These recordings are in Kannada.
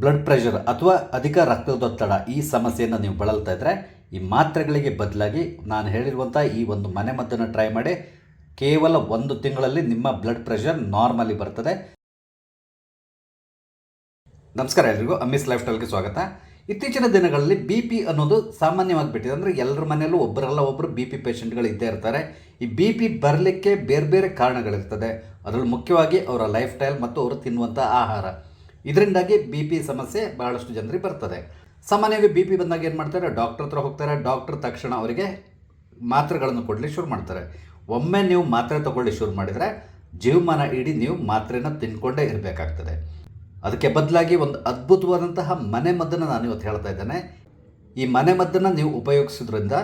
ಬ್ಲಡ್ ಪ್ರೆಷರ್ ಅಥವಾ ಅಧಿಕ ರಕ್ತದೊತ್ತಡ ಈ ಸಮಸ್ಯೆಯನ್ನು ನೀವು ಬಳಲ್ತಾ ಇದ್ದರೆ ಈ ಮಾತ್ರೆಗಳಿಗೆ ಬದಲಾಗಿ ನಾನು ಹೇಳಿರುವಂಥ ಈ ಒಂದು ಮನೆಮದ್ದನ್ನು ಟ್ರೈ ಮಾಡಿ ಕೇವಲ ಒಂದು ತಿಂಗಳಲ್ಲಿ ನಿಮ್ಮ ಬ್ಲಡ್ ಪ್ರೆಷರ್ ನಾರ್ಮಲಿ ಬರ್ತದೆ. ನಮಸ್ಕಾರ ಎಲ್ರಿಗೂ ಅಮ್ಮಿಸ್ ಲೈಫ್ ಸ್ಟೈಲ್ಗೆ ಸ್ವಾಗತ. ಇತ್ತೀಚಿನ ದಿನಗಳಲ್ಲಿ ಬಿ ಪಿ ಅನ್ನೋದು ಸಾಮಾನ್ಯವಾಗಿ ಬಿಟ್ಟಿದೆ. ಅಂದರೆ ಎಲ್ಲರ ಮನೆಯಲ್ಲೂ ಒಬ್ಬರಲ್ಲ ಒಬ್ಬರು ಬಿ ಪಿ ಪೇಷಂಟ್ಗಳು ಇದ್ದೇ ಇರ್ತಾರೆ. ಈ ಬಿ ಪಿ ಬರಲಿಕ್ಕೆ ಬೇರೆ ಬೇರೆ ಕಾರಣಗಳಿರ್ತದೆ. ಅದರಲ್ಲಿ ಮುಖ್ಯವಾಗಿ ಅವರ ಲೈಫ್ ಸ್ಟೈಲ್ ಮತ್ತು ಅವರು ತಿನ್ನುವಂಥ ಆಹಾರ. ಇದರಿಂದಾಗಿ ಬಿ ಪಿ ಸಮಸ್ಯೆ ಬಹಳಷ್ಟು ಜನರಿಗೆ ಬರ್ತದೆ. ಸಾಮಾನ್ಯವಾಗಿ ಬಿ ಪಿ ಬಂದಾಗ ಏನು ಮಾಡ್ತಾರೆ? ಡಾಕ್ಟ್ರ್ ಹತ್ರ ಹೋಗ್ತಾರೆ. ಡಾಕ್ಟರ್ ತಕ್ಷಣ ಅವರಿಗೆ ಮಾತ್ರೆಗಳನ್ನು ಕೊಡಲಿಕ್ಕೆ ಶುರು ಮಾಡ್ತಾರೆ. ಒಮ್ಮೆ ನೀವು ಮಾತ್ರೆ ತಗೊಳ್ಳಿ ಶುರು ಮಾಡಿದರೆ ಜೀವಮಾನ ಇಡೀ ನೀವು ಮಾತ್ರೆನ ತಿನ್ಕೊಂಡೇ ಇರಬೇಕಾಗ್ತದೆ. ಅದಕ್ಕೆ ಬದಲಾಗಿ ಒಂದು ಅದ್ಭುತವಾದಂತಹ ಮನೆ ಮದ್ದನ್ನು ನಾನು ಇವತ್ತು ಹೇಳ್ತಾ ಇದ್ದೇನೆ. ಈ ಮನೆ ಮದ್ದನ್ನು ನೀವು ಉಪಯೋಗಿಸೋದ್ರಿಂದ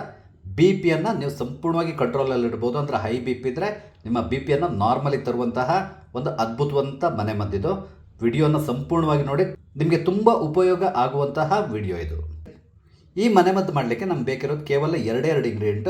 ಬಿ ಪಿಯನ್ನು ನೀವು ಸಂಪೂರ್ಣವಾಗಿ ಕಂಟ್ರೋಲಲ್ಲಿ ಇಡ್ಬೋದು. ಅಂದರೆ ಹೈ ಬಿ ಪಿ ಇದ್ದರೆ ನಿಮ್ಮ ಬಿ ಪಿಯನ್ನು ನಾರ್ಮಲಿ ತರುವಂತಹ ಒಂದು ಅದ್ಭುತವಂತ ಮನೆ ಮದ್ದಿದು ವಿಡಿಯೋನ ಸಂಪೂರ್ಣವಾಗಿ ನೋಡಿ ನಿಮಗೆ ತುಂಬ ಉಪಯೋಗ ಆಗುವಂತಹ ವಿಡಿಯೋ ಇದು. ಈ ಮನೆಮದ್ದು ಮಾಡಲಿಕ್ಕೆ ನಮ್ಗೆ ಬೇಕಿರೋದು ಕೇವಲ ಎರಡೇ ಎರಡು ಇಂಗ್ರೀಡಿಯೆಂಟ್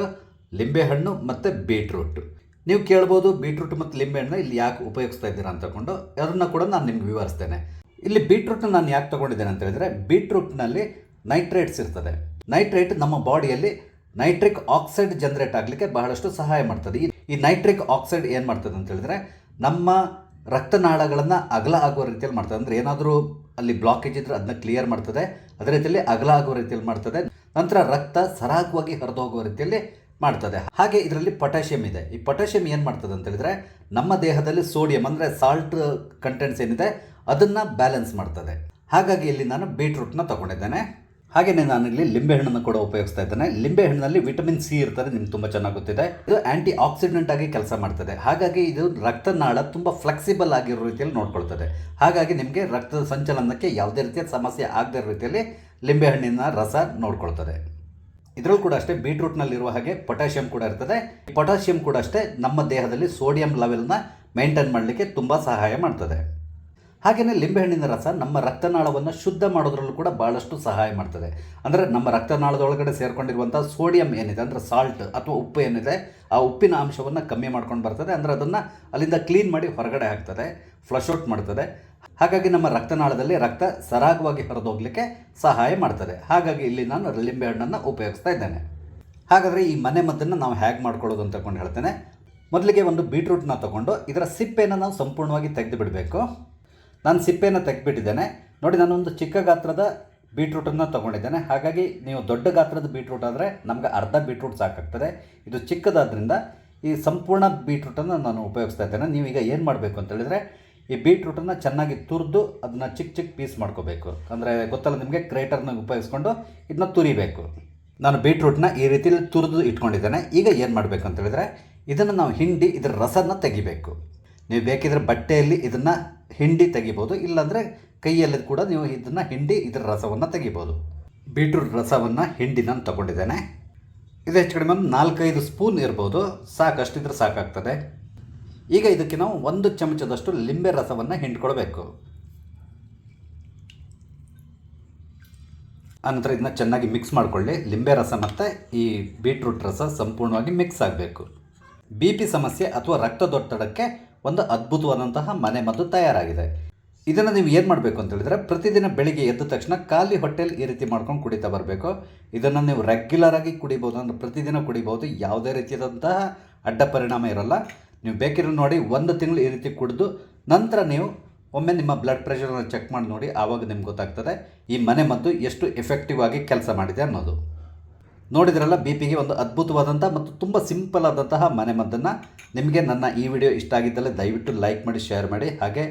ಲಿಂಬೆಹಣ್ಣು ಮತ್ತು ಬೀಟ್ರೂಟ್ ನೀವು ಕೇಳ್ಬೋದು ಬೀಟ್ರೂಟ್ ಮತ್ತು ಲಿಂಬೆಹಣ್ಣು ಇಲ್ಲಿ ಯಾಕೆ ಉಪಯೋಗಿಸ್ತಾ ಇದ್ದೀರಾ ಅಂತ ತಗೊಂಡು ಅದನ್ನು ಕೂಡ ನಾನು ನಿಮ್ಗೆ ವಿವರಿಸ್ತೇನೆ. ಇಲ್ಲಿ ಬೀಟ್ರೂಟ್ನ ನಾನು ಯಾಕೆ ತೊಗೊಂಡಿದ್ದೇನೆ ಅಂತ ಹೇಳಿದರೆ ಬೀಟ್ರೂಟ್ನಲ್ಲಿ ನೈಟ್ರೇಟ್ಸ್ ಇರ್ತದೆ. ನೈಟ್ರೇಟ್ ನಮ್ಮ ಬಾಡಿಯಲ್ಲಿ ನೈಟ್ರಿಕ್ ಆಕ್ಸೈಡ್ ಜನರೇಟ್ ಆಗಲಿಕ್ಕೆ ಬಹಳಷ್ಟು ಸಹಾಯ ಮಾಡ್ತದೆ. ಈ- ಈ ನೈಟ್ರಿಕ್ ಆಕ್ಸೈಡ್ ಏನು ಮಾಡ್ತದೆ ಅಂತ ಹೇಳಿದ್ರೆ ನಮ್ಮ ರಕ್ತನಾಳಗಳನ್ನು ಅಗಲ ಆಗುವ ರೀತಿಯಲ್ಲಿ ಮಾಡ್ತದೆ. ಅಂದರೆ ಏನಾದರೂ ಅಲ್ಲಿ ಬ್ಲಾಕೇಜ್ ಇದ್ದರೆ ಅದನ್ನ ಕ್ಲಿಯರ್ ಮಾಡ್ತದೆ. ಅದೇ ರೀತಿಯಲ್ಲಿ ಅಗಲ ಆಗುವ ರೀತಿಯಲ್ಲಿ ಮಾಡ್ತದೆ. ನಂತರ ರಕ್ತ ಸರಾಗವಾಗಿ ಹರಿದು ಹೋಗುವ ರೀತಿಯಲ್ಲಿ ಮಾಡ್ತದೆ. ಹಾಗೆ ಇದರಲ್ಲಿ ಪೊಟ್ಯಾಷಿಯಂ ಇದೆ. ಈ ಪೊಟ್ಯಾಷಿಯಂ ಏನು ಮಾಡ್ತದೆ ಅಂತ ಹೇಳಿದ್ರೆ ನಮ್ಮ ದೇಹದಲ್ಲಿ ಸೋಡಿಯಂ ಅಂದರೆ ಸಾಲ್ಟ್ ಕಂಟೆಂಟ್ಸ್ ಏನಿದೆ, ಅದನ್ನು ಬ್ಯಾಲೆನ್ಸ್ ಮಾಡ್ತದೆ. ಹಾಗಾಗಿ ಇಲ್ಲಿ ನಾನು ಬೀಟ್ರೂಟ್ನ ತಗೊಂಡಿದ್ದೇನೆ. ಹಾಗೆಯೇ ಇಲ್ಲಿ ಲಿಂಬೆಹಣ್ಣನ್ನು ಕೂಡ ಉಪಯೋಗಿಸ್ತಾ ಇದ್ದೇನೆ. ಲಿಂಬೆಹಣ್ಣಿನಲ್ಲಿ ವಿಟಮಿನ್ ಸಿ ಇರ್ತದೆ, ನಿಮ್ಗೆ ತುಂಬ ಚೆನ್ನಾಗಿ ಗೊತ್ತಿದೆ. ಇದು ಆಂಟಿ ಆಕ್ಸಿಡೆಂಟ್ ಆಗಿ ಕೆಲಸ ಮಾಡ್ತದೆ. ಹಾಗಾಗಿ ಇದು ರಕ್ತನಾಳ ತುಂಬ ಫ್ಲೆಕ್ಸಿಬಲ್ ಆಗಿರೋ ರೀತಿಯಲ್ಲಿ ನೋಡ್ಕೊಳ್ತದೆ. ಹಾಗಾಗಿ ನಿಮಗೆ ರಕ್ತದ ಸಂಚಲನಕ್ಕೆ ಯಾವುದೇ ರೀತಿಯ ಸಮಸ್ಯೆ ಆಗದೇ ರೀತಿಯಲ್ಲಿ ಲಿಂಬೆಹಣ್ಣಿನ ರಸ ನೋಡ್ಕೊಳ್ತದೆ. ಇದರಲ್ಲೂ ಕೂಡ ಅಷ್ಟೇ ಬೀಟ್ರೂಟ್ನಲ್ಲಿರುವ ಹಾಗೆ ಪೊಟ್ಯಾಷಿಯಂ ಕೂಡ ಇರ್ತದೆ. ಈ ಪೊಟ್ಯಾಷಿಯಂ ಕೂಡ ಅಷ್ಟೇ ನಮ್ಮ ದೇಹದಲ್ಲಿ ಸೋಡಿಯಂ ಲೆವೆಲ್ನ ಮೇಂಟೈನ್ ಮಾಡಲಿಕ್ಕೆ ತುಂಬ ಸಹಾಯ ಮಾಡ್ತದೆ. ಹಾಗೆಯೇ ಲಿಂಬೆಹಣ್ಣಿನ ರಸ ನಮ್ಮ ರಕ್ತನಾಳವನ್ನು ಶುದ್ಧ ಮಾಡೋದ್ರಲ್ಲೂ ಕೂಡ ಭಾಳಷ್ಟು ಸಹಾಯ ಮಾಡ್ತದೆ. ಅಂದರೆ ನಮ್ಮ ರಕ್ತನಾಳದೊಳಗಡೆ ಸೇರಿಕೊಂಡಿರುವಂಥ ಸೋಡಿಯಂ ಏನಿದೆ, ಅಂದರೆ ಸಾಲ್ಟ್ ಅಥವಾ ಉಪ್ಪು ಏನಿದೆ, ಆ ಉಪ್ಪಿನ ಅಂಶವನ್ನು ಕಮ್ಮಿ ಮಾಡ್ಕೊಂಡು ಬರ್ತದೆ. ಅಂದರೆ ಅದನ್ನು ಅಲ್ಲಿಂದ ಕ್ಲೀನ್ ಮಾಡಿ ಹೊರಗಡೆ ಹಾಕ್ತದೆ ಫ್ಲಶ್ ಔಟ್ ಮಾಡ್ತದೆ. ಹಾಗಾಗಿ ನಮ್ಮ ರಕ್ತನಾಳದಲ್ಲಿ ರಕ್ತ ಸರಾಗವಾಗಿ ಹರಿದೋಗ್ಲಿಕ್ಕೆ ಸಹಾಯ ಮಾಡ್ತದೆ. ಹಾಗಾಗಿ ಇಲ್ಲಿ ನಾನು ಲಿಂಬೆಹಣ್ಣನ್ನು ಉಪಯೋಗಿಸ್ತಾ ಇದ್ದೇನೆ. ಹಾಗಾದರೆ ಈ ಮನೆ ಮದ್ದನ್ನು ನಾವು ಹೇಗೆ ಮಾಡ್ಕೊಳ್ಳೋದು ಅಂತ ಕೊಂಡು ಹೇಳ್ತೇನೆ. ಮೊದಲಿಗೆ ಒಂದು ಬೀಟ್ರೂಟ್ನ ತಗೊಂಡು ಇದರ ಸಿಪ್ಪೆಯನ್ನು ನಾವು ಸಂಪೂರ್ಣವಾಗಿ ತೆಗೆದು ಬಿಡಬೇಕು. ನಾನು ಸಿಪ್ಪೆಯನ್ನು ತೆಗೆದ್ಬಿಟ್ಟಿದ್ದೇನೆ. ನೋಡಿ, ನಾನೊಂದು ಚಿಕ್ಕ ಗಾತ್ರದ ಬೀಟ್ರೂಟನ್ನು ತೊಗೊಂಡಿದ್ದೇನೆ. ಹಾಗಾಗಿ ನೀವು ದೊಡ್ಡ ಗಾತ್ರದ ಬೀಟ್ರೂಟ್ ಆದರೆ ನಮಗೆ ಅರ್ಧ ಬೀಟ್ರೂಟ್ ಸಾಕಾಗ್ತದೆ. ಇದು ಚಿಕ್ಕದಾದ್ರಿಂದ ಈ ಸಂಪೂರ್ಣ ಬೀಟ್ರೂಟನ್ನು ನಾನು ಉಪಯೋಗಿಸ್ತಾ ಇದ್ದೇನೆ. ಈಗ ಏನು ಮಾಡಬೇಕು ಅಂತ ಹೇಳಿದರೆ, ಈ ಬೀಟ್ರೂಟನ್ನು ಚೆನ್ನಾಗಿ ತುರಿದು ಅದನ್ನು ಚಿಕ್ಕ ಚಿಕ್ಕ ಪೀಸ್ ಮಾಡ್ಕೋಬೇಕು. ಅಂದರೆ ಗೊತ್ತಲ್ಲ, ನಿಮಗೆ ಕ್ರೇಟರ್ನ ಉಪಯೋಗಿಸ್ಕೊಂಡು ಇದನ್ನ ತುರಿಬೇಕು. ನಾನು ಬೀಟ್ರೂಟ್ನ ಈ ರೀತಿಯಲ್ಲಿ ತುರಿದು ಇಟ್ಕೊಂಡಿದ್ದೇನೆ. ಈಗ ಏನು ಮಾಡಬೇಕು ಅಂತ ಹೇಳಿದ್ರೆ, ಇದನ್ನು ನಾವು ಹಿಂಡಿ ಇದರ ರಸನ ತೆಗಿಬೇಕು. ನೀವು ಬೇಕಿದ್ರೆ ಬಟ್ಟೆಯಲ್ಲಿ ಇದನ್ನು ಹಿಂಡಿ ತೆಗಿಬೋದು, ಇಲ್ಲಾಂದರೆ ಕೈಯಲ್ಲಿ ಕೂಡ ನೀವು ಇದನ್ನು ಹಿಂಡಿ ಇದರ ರಸವನ್ನು ತೆಗಿಬೋದು. ಬೀಟ್ರೂಟ್ ರಸವನ್ನು ಹಿಂಡಿ ನಾನು ತಗೊಂಡಿದ್ದೇನೆ. ಇದು ಹೆಚ್ಚು ಕಡಿಮೆ ಒಂದು ನಾಲ್ಕೈದು ಸ್ಪೂನ್ ಇರ್ಬೋದು ಸಾಕಷ್ಟಿದ್ರೆ ಸಾಕಾಗ್ತದೆ. ಈಗ ಇದಕ್ಕೆ ನಾವು ಒಂದು ಚಮಚದಷ್ಟು ಲಿಂಬೆ ರಸವನ್ನು ಹಿಂಡ್ಕೊಳ್ಬೇಕು. ಆನಂತರ ಇದನ್ನ ಚೆನ್ನಾಗಿ ಮಿಕ್ಸ್ ಮಾಡಿಕೊಳ್ಳಿ. ಲಿಂಬೆ ರಸ ಮತ್ತು ಈ ಬೀಟ್ರೂಟ್ ರಸ ಸಂಪೂರ್ಣವಾಗಿ ಮಿಕ್ಸ್ ಆಗಬೇಕು. ಬಿ ಪಿ ಸಮಸ್ಯೆ ಅಥವಾ ರಕ್ತದೊತ್ತಡಕ್ಕೆ ಒಂದು ಅದ್ಭುತವಾದಂತಹ ಮನೆ ಮದ್ದು ತಯಾರಾಗಿದೆ. ಇದನ್ನು ನೀವು ಏನು ಮಾಡಬೇಕು ಅಂತ ಹೇಳಿದ್ರೆ, ಪ್ರತಿದಿನ ಬೆಳಿಗ್ಗೆ ಎದ್ದ ತಕ್ಷಣ ಖಾಲಿ ಹೊಟ್ಟೆಲಿ ಈ ರೀತಿ ಮಾಡ್ಕೊಂಡು ಕುಡಿತಾ ಬರಬೇಕು. ಇದನ್ನು ನೀವು ರೆಗ್ಯುಲರ್ ಆಗಿ ಕುಡಿಬೋದು ಅಂದರೆ ಪ್ರತಿದಿನ ಕುಡಿಬೋದು, ಯಾವುದೇ ರೀತಿಯಾದಂತಹ ಅಡ್ಡ ಪರಿಣಾಮ ಇರೋಲ್ಲ. ನೀವು ಬೇಕಿರೋ ನೋಡಿ, ಒಂದು ತಿಂಗಳು ಈ ರೀತಿ ಕುಡಿದು ನಂತರ ನೀವು ಒಮ್ಮೆ ನಿಮ್ಮ ಬ್ಲಡ್ ಪ್ರೆಷರನ್ನು ಚೆಕ್ ಮಾಡಿ ನೋಡಿ, ಆವಾಗ ನಿಮ್ಗೆ ಗೊತ್ತಾಗ್ತದೆ ಈ ಮನೆ ಮದ್ದು ಎಷ್ಟು ಎಫೆಕ್ಟಿವ್ ಆಗಿ ಕೆಲಸ ಮಾಡಿದೆ ಅನ್ನೋದು. ನೋಡಿದ್ರಲ್ಲ, ಬಿ ಪಿಗೆ ಒಂದು ಅದ್ಭುತವಾದಂಥ ಮತ್ತು ತುಂಬ ಸಿಂಪಲ್ ಆದಂತಹ ಮನೆ ಮದ್ದನ್ನು. ನಿಮಗೆ ನನ್ನ ಈ ವಿಡಿಯೋ ಇಷ್ಟ ಆಗಿದ್ದಲ್ಲಿ ದಯವಿಟ್ಟು ಲೈಕ್ ಮಾಡಿ, ಶೇರ್ ಮಾಡಿ. ಹಾಗೆ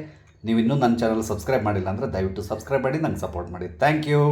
ನೀವು ಇನ್ನೂ ನನ್ನ ಚಾನಲ್ ಸಬ್ಸ್ಕ್ರೈಬ್ ಮಾಡಿಲ್ಲ ಅಂದರೆ ದಯವಿಟ್ಟು ಸಬ್ಸ್ಕ್ರೈಬ್ ಮಾಡಿ, ನಂಗೆ ಸಪೋರ್ಟ್ ಮಾಡಿ. Thank you.